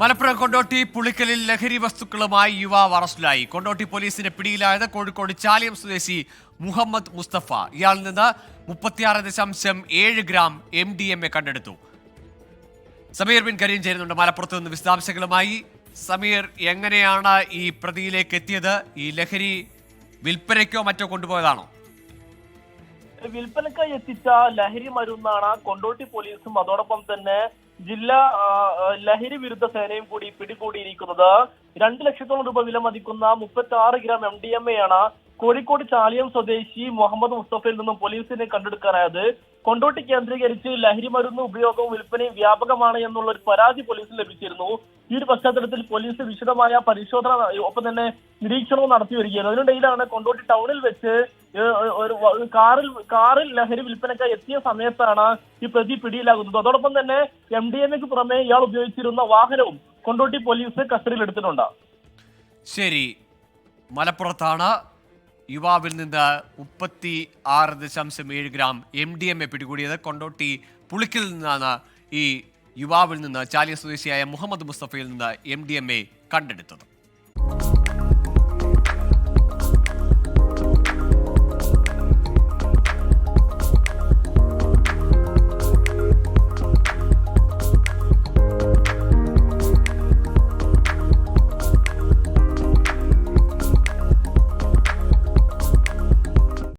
മലപ്പുറം കൊണ്ടോട്ടി പുളിക്കലിൽ ലഹരി വസ്തുക്കളുമായി യുവാവ് അറസ്റ്റിലായി. കൊണ്ടോട്ടി പോലീസിന്റെ പിടിയിലായത് കോഴിക്കോട് ചാലിയം സ്വദേശി മുഹമ്മദ് മുസ്തഫ. ഇയാളിൽ നിന്ന് മുപ്പത്തിയാറ് ദശാംശം ഏഴ് gram M D M A കണ്ടെടുത്തു. സമീർ ബിൻ കരീം ചേരുന്നുണ്ട് മലപ്പുറത്ത് നിന്ന് വിശദാംശങ്ങളുമായി. സമീർ എങ്ങനെയാണ് ഈ പ്രതിയിലേക്ക് എത്തിയത്? ഈ ലഹരി വിൽപ്പനയ്ക്കോ മറ്റോ കൊണ്ടുപോയതാണോ? വിൽപ്പനക്കായി എത്തിച്ച ലഹരി മരുന്നാണ് കൊണ്ടോട്ടി പോലീസും അതോടൊപ്പം തന്നെ ജില്ലാ ലഹരി വിരുദ്ധ സേനയും കൂടി പിടികൂടിയിരിക്കുന്നത്. രണ്ട് ലക്ഷത്തോളം രൂപ വില മതിക്കുന്ന മുപ്പത്തി ആറ് gram M D M A ആണ് കോഴിക്കോട് ചാലിയം സ്വദേശി മുഹമ്മദ് മുസ്തഫയിൽ നിന്നും പോലീസിനെ കണ്ടെടുക്കാനായത്. കൊണ്ടോട്ടി കേന്ദ്രീകരിച്ച് ലഹരി മരുന്ന് ഉപയോഗവും വിൽപ്പനയും വ്യാപകമാണ് എന്നുള്ള ഒരു പരാതി പോലീസിന് ലഭിച്ചിരുന്നു. ഈ ഒരു പശ്ചാത്തലത്തിൽ പോലീസ് വിശദമായ പരിശോധന ഒപ്പം തന്നെ നിരീക്ഷണവും നടത്തി വരികയാണ്. അതിനിടയിലാണ് കൊണ്ടോട്ടി ടൗണിൽ വെച്ച് ഒരു കാറിൽ കാറിൽ ലഹരി വിൽപ്പനക്കായി എത്തിയ സമയത്താണ് ഈ പ്രതി പിടിയിലാകുന്നത്. അതോടൊപ്പം തന്നെ എം ഡി എമ്മയ്ക്ക് പുറമെ ഇയാൾ ഉപയോഗിച്ചിരുന്ന വാഹനവും കൊണ്ടോട്ടി പോലീസ് കസ്റ്റഡിയിൽ എടുത്തിട്ടുണ്ട്. ശരി. മലപ്പുറത്താണ് യുവാവിൽ നിന്ന് മുപ്പത്തി ആറ് ദശാംശം ഏഴ് gram M D M A പിടികൂടിയത്. കൊണ്ടോട്ടി പുളിക്കിൽ നിന്നാണ് ഈ യുവാവിൽ നിന്ന് ചാലിയ സ്വദേശിയായ മുഹമ്മദ് മുസ്തഫയിൽ നിന്ന് എം ഡി എം എ കണ്ടെടുത്തത്.